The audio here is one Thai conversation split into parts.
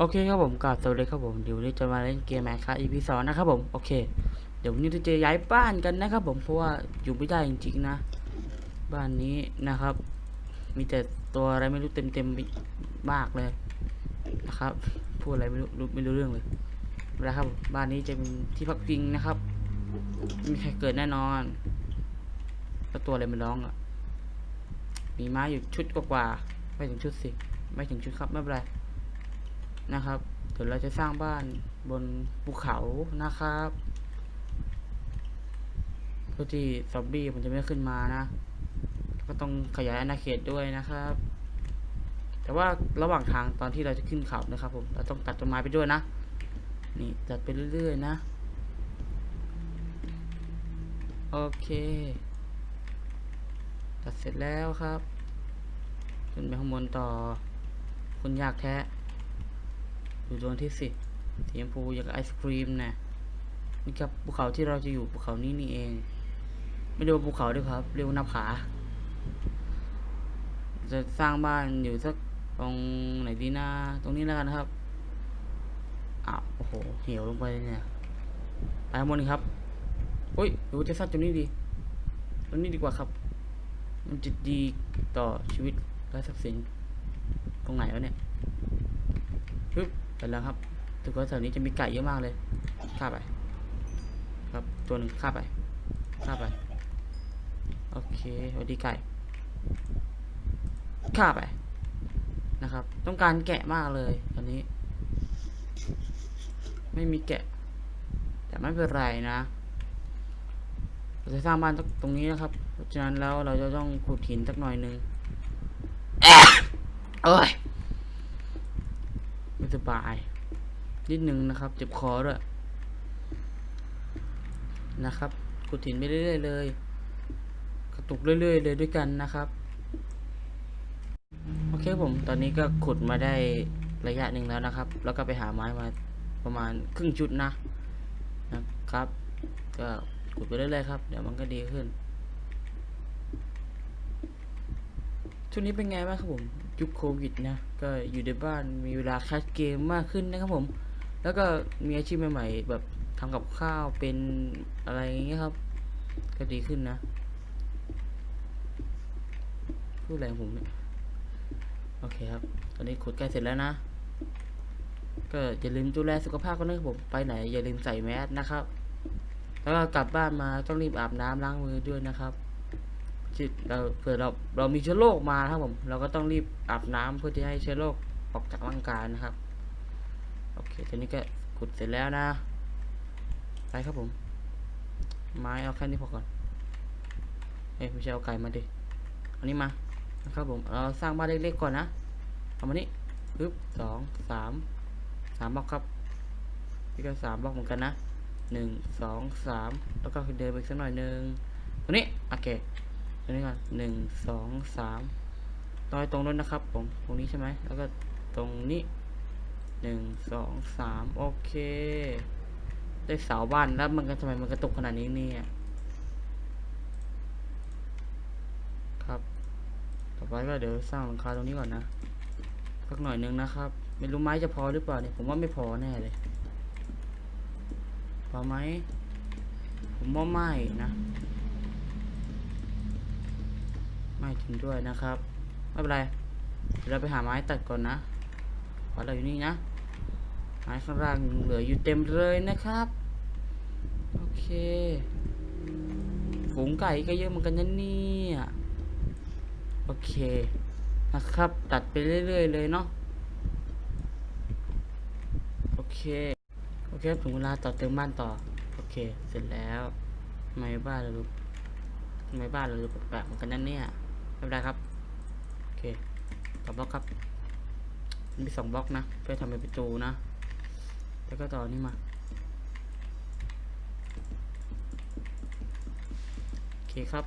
โอเคครับผมกราบสวัสดีครับผมเดี๋ยวนี้จะมาเล่นเกมแมคค่ะ EP สองนะครับผมโอเค เดี๋ยววันนี้เราจะย้ายบ้านกันนะครับผมเพราะว่าอยู่ไม่ได้จริงๆนะ บ้านนี้นะครับ มีแต่ตัวอะไรไม่รู้เต็มๆมากเลยนะครับพูดอะไรไม่รู้ไม่รู้เรื่องเลยนะครับ บ้านนี้จะเป็นที่พักพิงนะครับม่มีใครเกิดแน่นอนแล้วตัวอะไรมันร้องอะมีไม้อยู่ชุดกว่าๆไม่ถึงชุดสิไม่ถึงชุดครับไม่เป็นไร นะครับ เดี๋ยวเราจะสร้างบ้านบนภูเขานะครับเพื่อที่ซอมบี้มันจะไม่ขึ้นมานะ ก็ต้องขยายอาณาเขตด้วยนะครับ แต่ว่าระหว่างทางตอนที่เราจะขึ้นเขานะครับ ผม เราต้องตัดต้นไม้ไปด้วยนะ นี่ตัดไปเรื่อยๆนะ โอเค ตัดเสร็จแล้วครับ ขึ้นไปข้างบนต่อคุณยากแท้ อยู่ดวงที่สิสีชมพูอย่างกับไอศครีมนะนี่ครับภูเขาที่เราจะอยู่ภูเขานี้นี่เอง ไม่เรียกว่าภูเขาด้วยครับ เรียกว่าหน้าผาจะสร้างบ้านอยู่สักตรงไหนดีนะตรงนี้แล้วกันครับอ้าวโอ้โหเหี่ยวลงไปเลยเนี่ยไปข้างบนครับอุ้ยหรือว่าจะสร้างตรงนี้ดีตรงนี้ดีกว่าครับ มันจะดีต่อชีวิตและทรัพย์สินตรงไหนวะเนี่ย ไปแล้วครับถือว่าแถวนี้จะมีไก่เยอะมากเลยฆ่าไป ครับตัวหนึ่งฆ่าไปฆ่าไป โอเคสวัสดีไก่ฆ่าไปนะครับ ต้องการแกะมากเลยตอนนี้ ไม่มีแกะ แต่ไม่เป็นไรนะเราจะสร้างบ้านตรงนี้นะครับ เพราะฉะนั้นแล้วเราจะต้องขุดหินสักหน่อยนึงเอ้ย ไม่าย นิดนึงนะครับ เจ็บคอด้วยนะครับขุดหินไปเรื่อยๆเลย กระตุกเรื่อยๆเลยด้วยกันนะครับ โอเคผมตอนนี้ก็ขุดมาได้ระยะหนึ่งแล้วนะครับ แล้วก็ไปหาไม้มาประมาณครึ่งชุดนะนะครับ ก็ขุดไปเรื่อยๆครับ เดี๋ยวมันก็ดีขึ้นช่วงนี้เป็นไงบ้างครับผม ยุคโควิดนะ ก็อยู่ในบ้านมีเวลาแคสเกมมากขึ้นนะครับผม แล้วก็มีอาชีพใหม่ๆ แบบทำกับข้าวเป็นอะไรอย่างเงี้ยครับ ก็ดีขึ้นนะ พูดอะไรงผมเนี่ย โอเคครับ ตอนนี้ขุดใกล้เสร็จแล้วนะ ก็อย่าลืมดูแลสุขภาพกันนะครับผม ไปไหนอย่าลืมใส่แมสนะครับ แล้วก็กลับบ้านมาต้องรีบอาบน้ำล้างมือด้วยนะครับ ที่เราเผื่อเราเรามีเชื้อโรคมาครับผมเราก็ต้องรีบอาบน้ำเพื่อที่ให้เชื้อโรคออกจากร่างกายนะครับโอเคทีนี้ก็ขุดเสร็จแล้วนะไปครับผม ไม้เอาแค่นี้พอก่อนเอ้ยไม่ใช่เอาไก่มาดิอันนี้มานะครับผมเราสร้างบ้านเล็กๆก่อนนะเอามานี่ปึ๊บสองสามสามบล็อกครับนี่ก็สามบล็อกเหมือนกันนะหนึ่งสองสามแล้วก็เดินไปสักหน่อยหนึ่งตรงนี้โอเค ตรงนี้ก่อนหนึ่งสองสามต่อยตรงนู้นนะครับ ผมตรงนี้ใช่ไหมแล้วก็ตรงนี้หนึ่งสองสามโอเค ได้เสาบ้านแล้วมันก็ทำไมมันกระตุกขนาดนี้เนี่ยครับต่อไปก็เดี๋ยวสร้างหลังคาตรงนี้ก่อนนะสักหน่อยนึงนะครับ ไม่รู้ไม้จะพอหรือเปล่าเนี่ยผมว่าไม่พอแน่เลยพอไหมผมว่าไม่นะ จริงด้วยนะครับ ไม่เป็นไรเดี๋ยวเราไปหาไม้ตัดก่อนนะขอเราอยู่นี่นะ ไม้ข้างล่างเหลืออยู่เต็มเลยนะครับ โอเค ฝูงไก่ก็เยอะเหมือนกันนะเนี่ย โอเค นะครับ ตัดไปเรื่อยๆเลยเนาะ โอเค โอเคถึงเวลาต่อเติมบ้านต่อ โอเค เสร็จแล้ว ไมบ้านเราดูทำไมบ้านเราดูแปลกๆเหมือนกันนั่นเนี่ย ไม่เป็นไรครับ โอเคต่อบล็อกครับมีสองบล็อกนะ เพื่อทำเป็นประตูนะ แล้วก็ต่อนี่มา โอเคครับ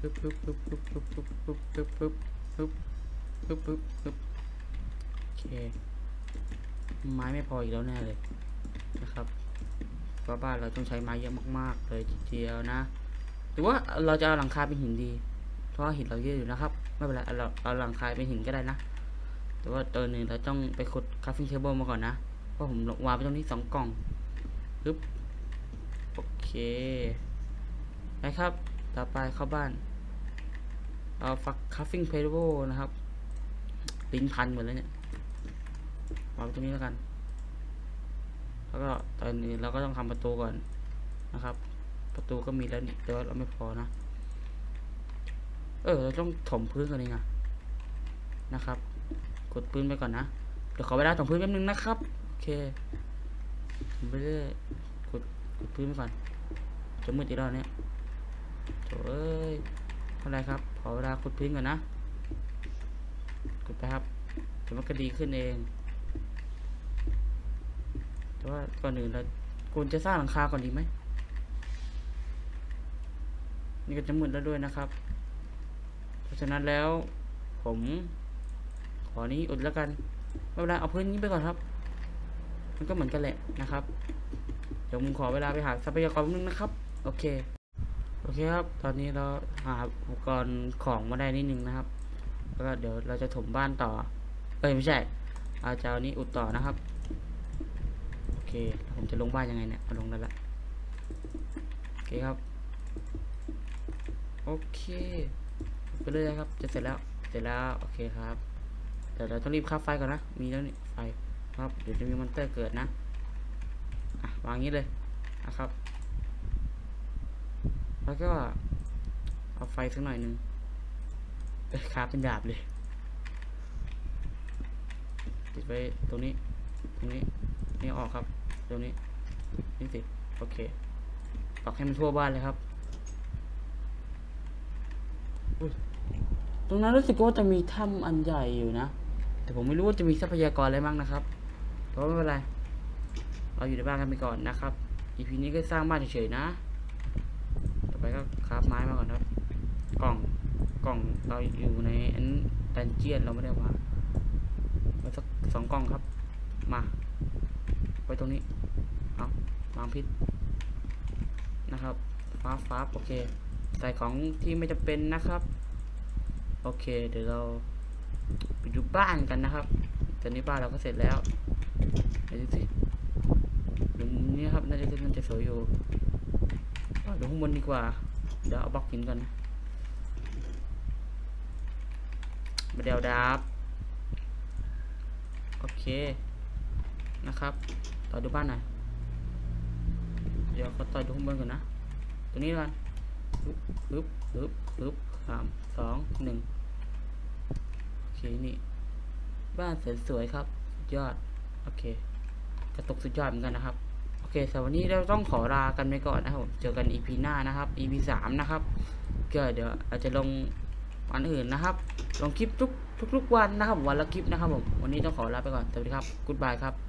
ปึ๊บปึ๊บปึ๊บปึ๊บปึ๊บปึ๊บปึ๊บปึ๊บปึ๊บปึ๊บปึ๊บปึ๊บปึ๊บโอเค ไม้ไม่พออีกแล้วแน่เลยนะครับเพราะบ้านเราต้องใช้ไม้เยอะมากๆเลยทีเดียวนะ รือว่าเราจะเอาหลังคาเป็นหินดี เพราะหินเราเยอะอยู่นะครับ ไม่เป็นไรเราเอาหลังคาเป็นหินก็ได้นะ แต่ว่าตัวหนึ่งเราต้องไปขุดคาฟิ n เทเบิลมาก่อนนะ เพราะผมวางไปตรงนี้สองกล่องปึ๊บโอเคไปครับ ต่อไปเข้าบ้าน เอาฟักคาฟิ n เทเบิลนะครับลิ้นพันหมดแล้วเนี่ยวางตรงนี้แล้วกัน แล้วก็ตอนนี้เราก็ต้องทำประตูก่อนนะครับ ประตูก็มีแล้วนี่แต่ว่าเราไม่พอนะ เออ เราต้องถมพื้นก่อนเองอะนะครับ กดพื้นไปก่อนนะ เดี๋ยวขอเวลาถมพื้นแป๊บนึงนะครับ โอเคถมไปเรื่อยกดกดพื้นไปก่อน จะมืดอีกแล้วเนี่ยโถ่เอ้ยเท่าไรครับ ขอเวลากดพื้นก่อนนะ กดไปครับเดี๋ยวมันก็ดีขึ้นเอง แต่ว่าก่อนอื่นเราควรจะสร้างหลังคาก่อนดีไหม นี่ก็จะมืดแล้วด้วยนะครับ เพราะฉะนั้นแล้วผม ขอนี้อุดแล้วกันไม่เป็นไรเอาพื้นนี้ไปก่อนครับ มันก็เหมือนกันแหละนะครับ เดี๋ยวผมขอเวลาไปหาทรัพยากรนึงนะครับ โอเค โอเคครับ ตอนนี้เราหาอุปกรณ์ของมาได้นิดนึงนะครับ แล้วก็เดี๋ยวเราจะถมบ้านต่อ เอ้ยไม่ใช่เอาจะเอานี้อุดต่อนะครับ โอเค ผมจะลงบ้านยังไงเนี่ยเอาลงได้ละโอเคครับ โอเคไปเลยครับ จะเสร็จแล้ว เสร็จแล้ว โอเคครับเดี๋ยวเราต้องรีบค่าไฟก่อนนะ มีแล้วนี่ไฟครับ เดี๋ยวจะมีมอนเตอร์เกิดนะ อะ วางงี้เลยนะครับ แล้วก็ เอาไฟสักหน่อยหนึ่งเอ้ยคาฟเป็นดาบเลย ติดไว้ตรงนี้ ตรงนี้ นี่ออกครับ ตรงนี้ นี่สิ โอเคปักให้มันทั่วบ้านเลยครับ ตรงนั้นรู้สึกว่าจะมีถ้ำอันใหญ่อยู่นะ แต่ผมไม่รู้ว่าจะมีทรัพยากรอะไรบ้างนะครับแต่ว่าไม่เป็นไร เราอยู่ในบ้านกันไปก่อนนะครับ EP นี้ก็สร้างบ้านเฉยๆนะ ต่อไปก็คราฟไม้มาก่อนครับ กล่อง กล่องเราอยู่ในอันดันเจียนเราไม่ได้วางมาสักสองกล่องครับ มา ไว้ตรงนี้ เอาวางพิษนะครับ ฟ้าฟ้าโอเค ใส่ของที่ไม่จำเป็นนะครับ โอเค เดี๋ยวเราไปดูบ้านกันนะครับ ตอนนี้บ้านเราก็เสร็จแล้วเดี๋ยวดูสิดูมุมนี้ครับน่าจะน่าจะสวยอยู่ดูข้างบนดีกว่า เดี๋ยวเอาบล็อกหินก่อนนะมาเดวดาบโอเค นะครับ ต่อดูบ้านหน่อย เดี๋ยวเขาต่อดูข้างบนก่อนนะตรงนี้ก่อน ปึ๊บปึ๊บปึ๊บปึ๊บสามสองหนึ่งโอเคนี่ บ้านสวยๆครับยอด โอเค กระตกสุดยอดเหมือนกันนะครับ โอเคสำหรับวันนี้เราต้องขอลากันไปก่อนนะครับเจอกัน EP หน้านะครับ EP สามนะครับก็เดี๋ยวอาจจะลงวันอื่นนะครับ ลงคลิปทุกทุกๆวันนะครับ วันละคลิปนะครับผม วันนี้ต้องขอลาไปก่อน สวัสดีครับกุ๊ดบายครับ